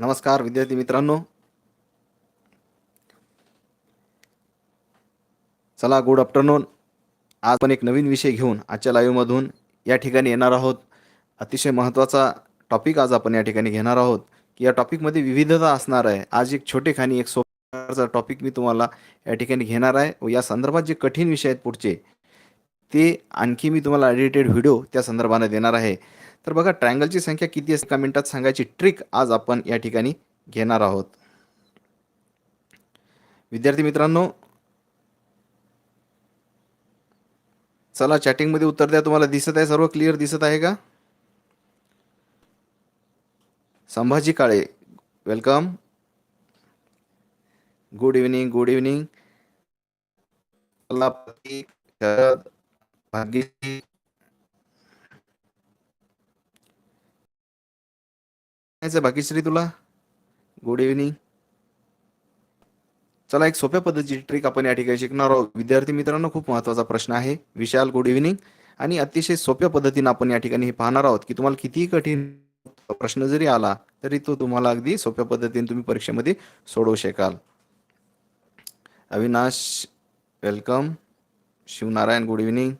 नमस्कार विद्यार्थी मित्रांनो. चला गुड आफ्टरनून आज आपण एक नवीन विषय घेऊन आजच्या लाईव्हमधून या ठिकाणी येणार आहोत. अतिशय महत्त्वाचा टॉपिक आज आपण या ठिकाणी घेणार आहोत. की या टॉपिकमध्ये विविधता असणार आहे. आज एक छोटेखानी एक सोपाचा टॉपिक मी तुम्हाला या ठिकाणी घेणार आहे. व या संदर्भात जे कठीण विषय आहेत पुढचे ते आणखी मी तुम्हाला एडिटेड व्हिडिओ त्या संदर्भाने देणार आहे. तर बघा ट्रायंगलची संख्या किती असते एका मिनिटात सांगायची ट्रिक आज आपण या ठिकाणी घेणार आहोत. विद्यार्थी मित्रांनो चला चॅटिंगमध्ये उत्तर द्या. तुम्हाला दिसत आहे? सर्व क्लिअर दिसत आहे का? Sambhaji Kale welcome good evening good evening Pratik Sharad Bhagyashree आहे भाग्यश्री तुला? गुड इव्हनिंग चला एक सोप्या पद्धतीची ट्रिक आपण या ठिकाणी शिकणार आहोत. विद्यार्थी मित्रांनो खूप महत्त्वाचा प्रश्न आहे. विशाल गुड इव्हनिंग आणि अतिशय सोप्या पद्धतीने आपण या ठिकाणी हे पाहणार आहोत की तुम्हाला कितीही कठीण प्रश्न जरी आला तरी तो तुम्हाला अगदी सोप्या पद्धतीने तुम्ही परीक्षेमध्ये सोडवू शकाल. Avinash welcome Shivnarayan good evening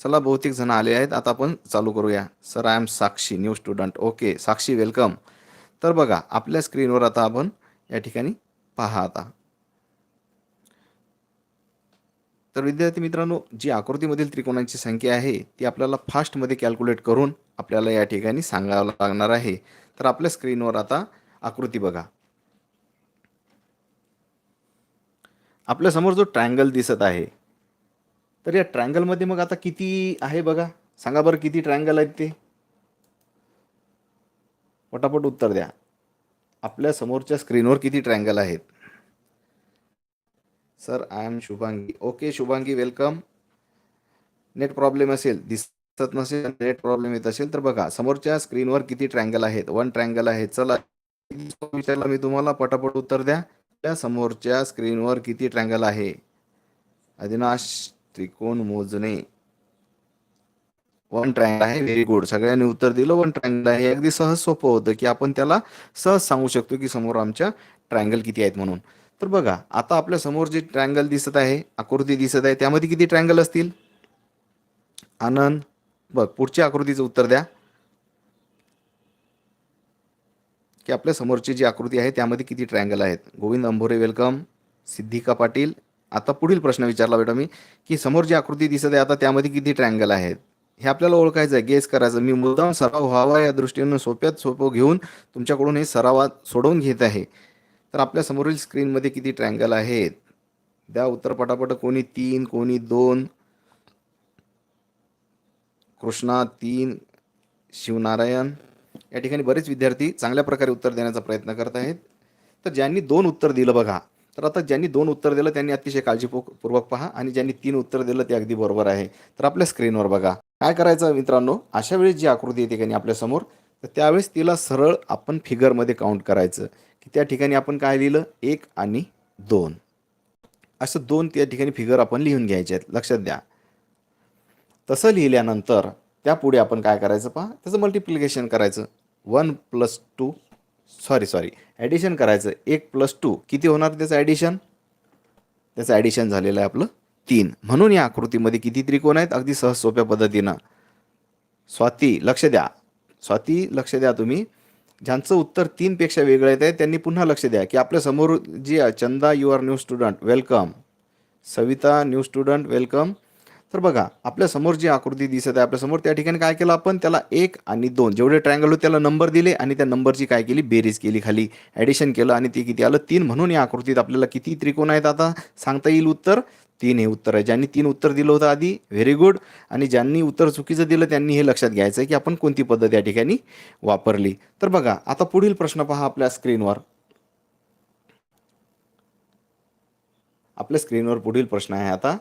चला बहुतेक जण आले आहेत. आता आपण चालू करूया. Sir I am Sakshi new student okay Sakshi welcome तर बघा आपल्या स्क्रीनवर आता आपण या ठिकाणी पहा आता. तर विद्यार्थी मित्रांनो जी आकृतीमधील त्रिकोणांची संख्या आहे ती आपल्याला फास्टमध्ये कॅल्क्युलेट करून आपल्याला या ठिकाणी सांगावं लागणार आहे. तर आपल्या स्क्रीनवर आता आकृती बघा. आपल्यासमोर जो ट्रँगल दिसत आहे तर या ट्रँगलमध्ये मग आता किती आहे बघा? सांगा बरं किती ट्रँगल आहेत ते? पटापट उत्तर द्या. आपल्या समोरच्या स्क्रीनवर किती ट्रँगल आहेत? Sir I am Shubhangi okay Shubhangi welcome net problem असेल दिसत नसेल नेट प्रॉब्लेम येत असेल तर बघा समोरच्या स्क्रीनवर किती ट्रँगल आहेत? वन ट्रँगल आहे. चला विचारला मी तुम्हाला पटापट उत्तर द्या. त्या समोरच्या स्क्रीनवर किती ट्रँगल आहे? अविनाश त्रिकोण मोजणे. वन ट्रायंगल आहे व्हेरी गुड सगळ्यांनी उत्तर दिलं वन ट्रायंगल आहे. अगदी सहज सोपं होतं की आपण त्याला सहज सांगू शकतो की समोर आमच्या ट्रायंगल किती आहेत म्हणून. तर बघा आता आपल्यासमोर जे ट्रायंगल दिसत आहे आकृती दिसत आहे त्यामध्ये किती ट्रायंगल असतील? आनंद बघ पुढच्या आकृतीचं उत्तर द्या. की आपल्या समोरची जी आकृती आहे त्यामध्ये किती ट्रायंगल आहेत? गोविंद अंभोरे वेलकम सिद्धिका पाटील आता पुढील प्रश्न विचारला बेटा मी की समोर जी आकृती दिसत आहे आता त्यामध्ये किती ट्रँगल आहेत? हे आपल्याला ओळखायचं आहे गेस करायचं मी मुद्दाम सराव व्हावा या दृष्टीनं सोप्यात सोपं घेऊन तुमच्याकडून हे सरावात सोडवून घेत आहे. तर आपल्या समोरील स्क्रीनमध्ये किती ट्रँगल आहेत? द्या उत्तर पटापट. कोणी तीन कोणी दोन. कृष्णा तीन. शिवनारायण. या ठिकाणी बरेच विद्यार्थी चांगल्या प्रकारे उत्तर देण्याचा प्रयत्न करत आहेत. तर ज्यांनी दोन उत्तर दिलं बघा तर आता ज्यांनी दोन उत्तर दिलं त्यांनी अतिशय काळजीपूर्वक पहा आणि ज्यांनी तीन उत्तर दिलं ते अगदी बरोबर आहे. तर आपल्या स्क्रीनवर बघा. काय करायचं मित्रांनो? अशा वेळेस जी आकृती येते ठिकाणी आपल्यासमोर तर त्यावेळेस तिला सरळ आपण फिगरमध्ये काउंट करायचं. की त्या ठिकाणी आपण काय लिहिलं? एक आणि दोन. असं दोन त्या ठिकाणी फिगर आपण लिहून घ्यायचे आहेत. लक्षात द्या. तसं लिहिल्यानंतर त्यापुढे आपण काय करायचं पहा? त्याचं मल्टिप्लिकेशन करायचं. One plus two sorry sorry addition करायचं. एक प्लस टू किती होणार त्याचं ॲडिशन त्याचं ॲडिशन झालेलं आहे आपलं तीन. म्हणून या आकृतीमध्ये किती त्रिकोण आहेत? अगदी सहज सोप्या पद्धतीनं. स्वाती लक्ष द्या. स्वाती लक्ष द्या तुम्ही. ज्यांचं उत्तर तीनपेक्षा वेगळं येत आहे त्यांनी पुन्हा लक्ष द्या. की आपल्यासमोर जी Chanda you are new student welcome Savita new student welcome तर बघा आपल्यासमोर जी आकृती दिसत आहे आपल्यासमोर त्या ठिकाणी काय केलं आपण? त्याला एक आणि दोन. जेवढे ट्रायंगल होते त्याला नंबर दिले आणि त्या नंबरची काय केली? बेरीज केली खाली. ॲडिशन केलं आणि ते किती आलं? तीन. म्हणून या आकृतीत आपल्याला किती त्रिकोण आहेत आता? सांगता येईल उत्तर? तीन हे उत्तर आहे. ज्यांनी तीन उत्तर दिलं होतं आधी व्हेरी गुड आणि ज्यांनी उत्तर चुकीचं दिलं त्यांनी हे लक्षात घ्यायचं आहे की आपण कोणती पद्धत या ठिकाणी वापरली. तर बघा आता पुढील प्रश्न पहा आपल्या स्क्रीनवर आपल्या स्क्रीनवर पुढील प्रश्न आहे आता.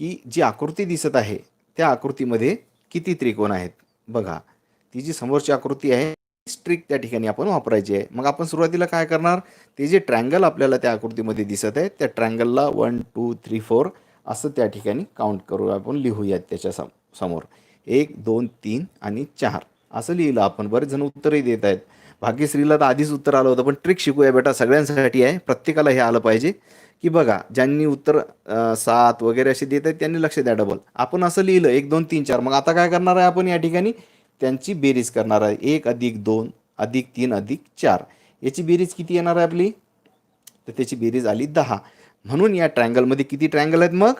की जी आकृती दिसत आहे त्या आकृतीमध्ये किती त्रिकोण आहेत? बघा ती जी समोरची आकृती आहे स्ट्रिक त्या ठिकाणी आपण वापरायची आहे. मग आपण सुरुवातीला काय करणार? ते जे ट्रँगल आपल्याला त्या आकृतीमध्ये दिसत आहे त्या ट्रँगलला वन टू थ्री फोर असं त्या ठिकाणी काउंट करू आपण लिहूयात त्याच्या सम समोर. एक दोन तीन आणि चार. असं लिहिलं आपण. बरेच जण उत्तरही देत आहेत. भाग्यश्रीला तर आधीच उत्तर आलं होतं पण ट्रिक शिकूया बेटा सगळ्यांसाठी आहे. प्रत्येकाला हे आलं पाहिजे. की बघा ज्यांनी उत्तर सात वगैरे असे देत आहेत त्यांनी लक्ष द्या डबल आपण असं लिहिलं एक दोन तीन चार. मग आता काय करणार आहे आपण या ठिकाणी? त्यांची बेरीज करणार आहे. एक अधिक दोन अधिक तीन अधिक चार. याची बेरीज किती येणार आहे आपली? तर त्याची बेरीज आली दहा. म्हणून या ट्रँगलमध्ये किती ट्रँगल आहेत मग?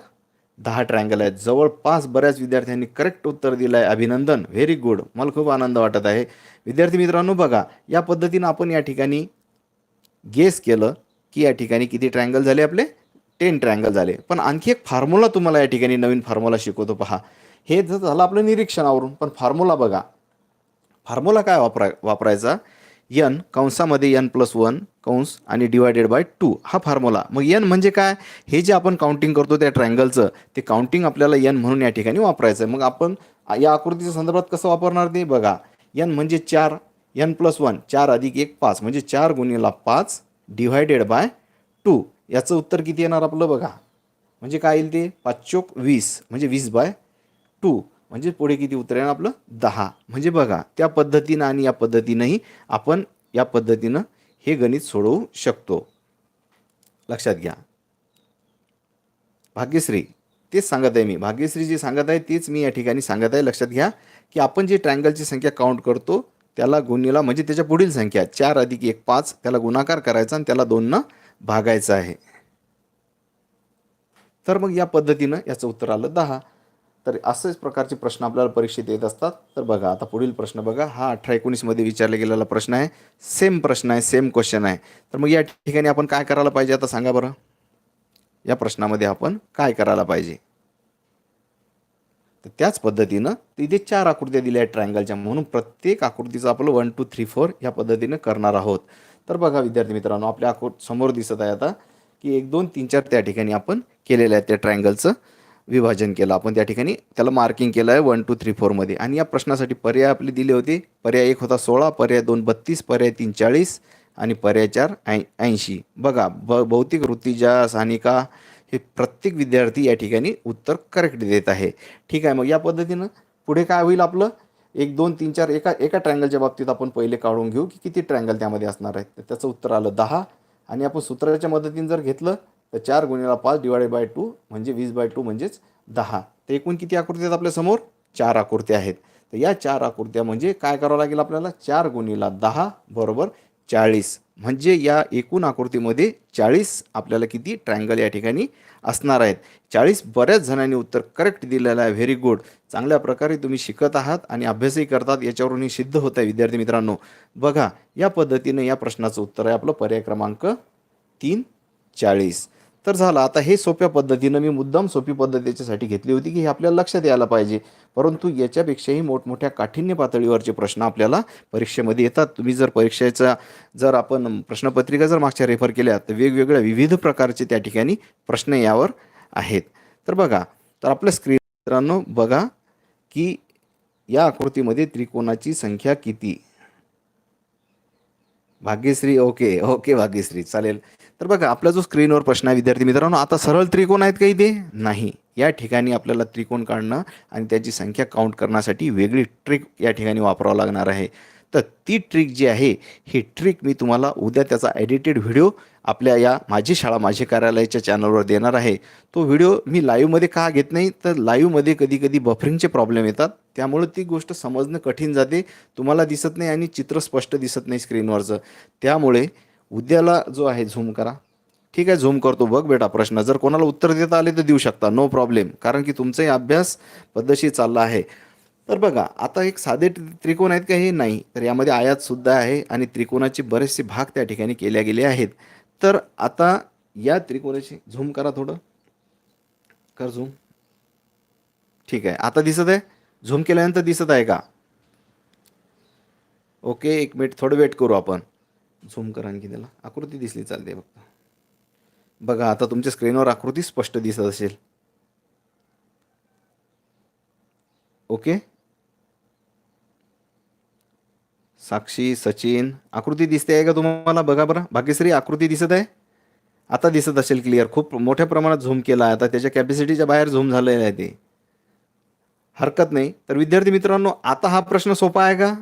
दहा ट्रँगल आहेत. जवळपास बऱ्याच विद्यार्थ्यांनी करेक्ट उत्तर दिलं आहे अभिनंदन. व्हेरी गुड मला खूप आनंद वाटत आहे. विद्यार्थी मित्रांनो बघा या पद्धतीनं आपण या ठिकाणी गेस केलं की या ठिकाणी किती ट्रँगल झाले आपले? टेन ट्रँगल झाले. पण आणखी एक फॉर्म्युला तुम्हाला या ठिकाणी नवीन फॉर्म्युला शिकवतो. पहा. हे जर झालं आपलं निरीक्षणावरून पण फॉर्म्युला बघा. फॉर्म्युला काय वापरा वापरायचा? यन कंसामध्ये यन प्लस वन कंस आणि डिवायडेड बाय टू हा फॉर्म्युला मग यन म्हणजे काय? हे जे आपण काउंटिंग करतो त्या ट्रायंगलचं ते काउंटिंग आपल्याला यन म्हणून या ठिकाणी वापरायचं आहे मग आपण या आकृतीच्या संदर्भात कसं वापरणार ते बघा. यन म्हणजे चार यन प्लस वन चार अधिक एक पाच. म्हणजे चार गुणिला पाच डिव्हायडेड बाय टू याचं उत्तर किती येणार आपलं बघा. म्हणजे काय येईल ते? पाच चोक वीस. म्हणजे वीस बाय टू म्हणजे पुढे किती उत्तर येणार आपलं? दहा. म्हणजे बघा त्या पद्धतीनं आणि या पद्धतीनंही आपण या पद्धतीनं हे गणित सोडवू शकतो. लक्षात घ्या. भाग्यश्री तेच सांगत आहे मी. भाग्यश्री जे सांगत आहे तेच मी या ठिकाणी सांगत आहे. लक्षात घ्या की आपण जी ट्रँगलची संख्या काउंट करतो त्याला गुणीला म्हणजे त्याच्या पुढील संख्या चार अधिक एक पाच त्याला गुणाकार करायचा आणि त्याला दोननं भागायचं आहे. तर मग या पद्धतीनं याचं उत्तर आलं दहा. तर असेच प्रकारचे प्रश्न आपल्याला परीक्षेत येत असतात. तर बघा आता पुढील प्रश्न बघा. हा अठरा एकोणीसमध्ये विचारला गेलेला प्रश्न आहे. सेम प्रश्न आहे सेम क्वेश्चन आहे. तर मग या ठिकाणी आपण काय करायला पाहिजे आता सांगा बरं. या प्रश्नामध्ये आपण काय करायला पाहिजे? तर त्याच पद्धतीनं तिथे चार आकृत्या दिल्या आहेत ट्रायंगलच्या म्हणून प्रत्येक आकृतीचं आपलं वन टू थ्री फोर या पद्धतीनं करणार आहोत. तर बघा विद्यार्थी मित्रांनो आपल्या आकृ समोर दिसत आहे आता की एक दोन तीन चार त्या ठिकाणी आपण केलेलं आहे त्या ट्रायंगलचं विभाजन केलं. आपण त्या ठिकाणी त्याला मार्किंग केलं आहे वन टू थ्री फोरमध्ये आणि या प्रश्नासाठी पर्याय आपले दिले होते. पर्याय एक होता सोळा पर्याय दोन बत्तीस पर्याय तीन चाळीस आणि पर्याय चार ऐं ऐंशी. बघा ब भौतिक वृत्तीच्या सानिका हे प्रत्येक विद्यार्थी या ठिकाणी उत्तर करेक्ट देत आहे. ठीक आहे मग या पद्धतीनं पुढे काय होईल आपलं? एक दोन तीन चार एका एका ट्रँगलच्या बाबतीत आपण पहिले काढून घेऊ की किती ट्रँगल त्यामध्ये असणार आहे त्याचं उत्तर आलं दहा. आणि आपण सूत्राच्या मदतीने जर घेतलं तर चार गुणिला पाच डिवायडेड बाय टू म्हणजे वीस बाय टू म्हणजेच दहा. तर एकूण किती आकृती आहेत आपल्यासमोर चार आकृत्या आहेत. तर या चार आकृत्या म्हणजे काय करावं लागेल आपल्याला? चार गुणिला दहा बरोबर चाळीस. म्हणजे या एकूण आकृतीमध्ये चाळीस आपल्याला किती? ट्रँगल या ठिकाणी असणार आहेत. चाळीस बऱ्याच जणांनी उत्तर करेक्ट दिलेलं आहे. व्हेरी गुड चांगल्या प्रकारे तुम्ही शिकत आहात आणि अभ्यासही करतात. याच्यावरून हे सिद्ध होत आहे विद्यार्थी मित्रांनो. बघा या पद्धतीनं या प्रश्नाचं उत्तर आहे आपलं पर्याय क्रमांक तीन चाळीस. तर झालं. आता हे सोप्या पद्धतीनं मी मुद्दाम सोपी पद्धत याच्यासाठी घेतली होती की हे आपल्याला लक्षात यायला पाहिजे. परंतु याच्यापेक्षाही मोठमोठ्या काठिण्य पातळीवरचे प्रश्न आपल्याला परीक्षेमध्ये येतात. तुम्ही जर परीक्षेचा जर आपण प्रश्नपत्रिका जर मागच्या रेफर केल्या तर वेगवेगळ्या विविध प्रकारचे त्या ठिकाणी प्रश्न यावर आहेत. तर बघा तर आपल्या स्क्रीन मित्रांनो बघा की या आकृतीमध्ये त्रिकोणाची संख्या किती? Bhagyashree okay okay Bhagyashree. चालेल. तर बघा आपला जो स्क्रीनवर प्रश्न आहे विद्यार्थी मित्रांनो आता सरळ त्रिकोण आहेत काही ते नाही. या ठिकाणी आपल्याला त्रिकोण काढणं आणि त्याची संख्या काउंट करण्यासाठी वेगळी ट्रिक या ठिकाणी वापरावं लागणार आहे. तर ती ट्रिक जी आहे ही ट्रिक मी तुम्हाला उद्या त्याचा एडिटेड व्हिडिओ आपल्या या माझी शाळा माझे कार्यालयाच्या चॅनलवर देणार आहे. तो व्हिडिओ मी लाईव्हमध्ये का घेत नाही? तर लाईव्हमध्ये कधी कधी बफरिंगचे प्रॉब्लेम येतात. त्यामुळे ती गोष्ट समजणं कठीण जाते. तुम्हाला दिसत नाही आणि चित्र स्पष्ट दिसत नाही स्क्रीनवरचं त्यामुळे उद्याला जो आहे झूम करा. ठीक आहे झूम करतो बघ बेटा प्रश्न. जर कोणाला उत्तर देता आले तर देऊ शकता नो प्रॉब्लेम कारण की तुमचाही अभ्यास पद्धतशीर चालला आहे. तर बघा आता एक साधे त्रिकोण आहेत का हे? नाही. तर यामध्ये आयातसुद्धा आहे आणि त्रिकोणाचे बरेचसे भाग त्या ठिकाणी केल्या गेले आहेत. तर आता या त्रिकोणाची झूम करा थोडं. कर झूम. ठीक आहे आता दिसत आहे? झूम केल्यानंतर दिसत आहे का? ओके एक मिनिट थोडं वेट करू आपण. झूम करा आणखी त्याला आकृती दिसली चालते फक्त बघा आता तुमच्या स्क्रीनवर आकृती स्पष्ट दिसत असेल. ओके? साक्षी सचिन आकृती दिसते आहे का तुम्हाला? बघा बरं. भाग्यश्री आकृती दिसत आहे? आता दिसत असेल क्लिअर खूप मोठ्या प्रमाणात झूम केला आहे. आता त्याच्या कॅपॅसिटीच्या बाहेर झूम झालेलं आहे ते. हरकत नाही. तर विद्यार्थी मित्रांनो आता हा प्रश्न सोपा आहे का?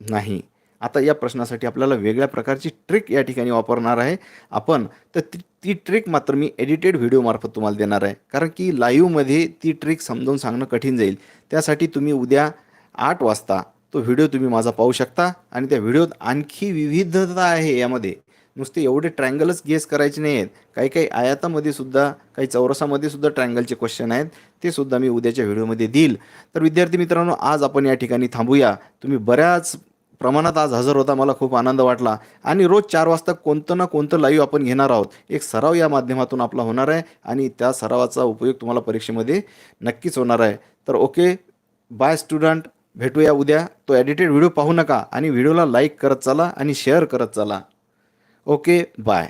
नाही. आता या प्रश्नासाठी आपल्याला वेगळ्या प्रकारची ट्रिक या ठिकाणी वापरणार आहे. आपण तर ती ती ट्रिक मात्र मी एडिटेड व्हिडिओमार्फत तुम्हाला देणार आहे. कारण की लाईव्हमध्ये ती ट्रिक समजावून सांगणं कठीण जाईल. त्यासाठी तुम्ही उद्या आठ वाजता तो व्हिडिओ तुम्ही माझा पाहू शकता आणि त्या व्हिडिओत आणखी विविधता आहे यामध्ये. नुसते एवढे ट्रँगलच गेस करायचे नाही आहेत काही काही आयातामध्ये सुद्धा काही चौरसामध्ये सुद्धा ट्रँगलचे क्वेश्चन आहेत. ते सुद्धा मी उद्याच्या व्हिडिओमध्ये देईल. तर विद्यार्थी मित्रांनो आज आपण या ठिकाणी थांबूया. तुम्ही बऱ्याच प्रमाणात आज हजर होता मला खूप आनंद वाटला. आणि रोज चार वाजता कोणतं ना कोणतं लाईव्ह आपण घेणार आहोत. एक सराव या माध्यमातून आपला होणार आहे आणि त्या सरावाचा उपयोग तुम्हाला परीक्षेमध्ये नक्कीच होणार आहे. तर ओके बाय स्टुडंट भेटूया उद्या. तो एडिटेड व्हिडिओ पाहू नका आणि व्हिडिओला लाईक करत चला आणि शेअर करत चला. Okay bye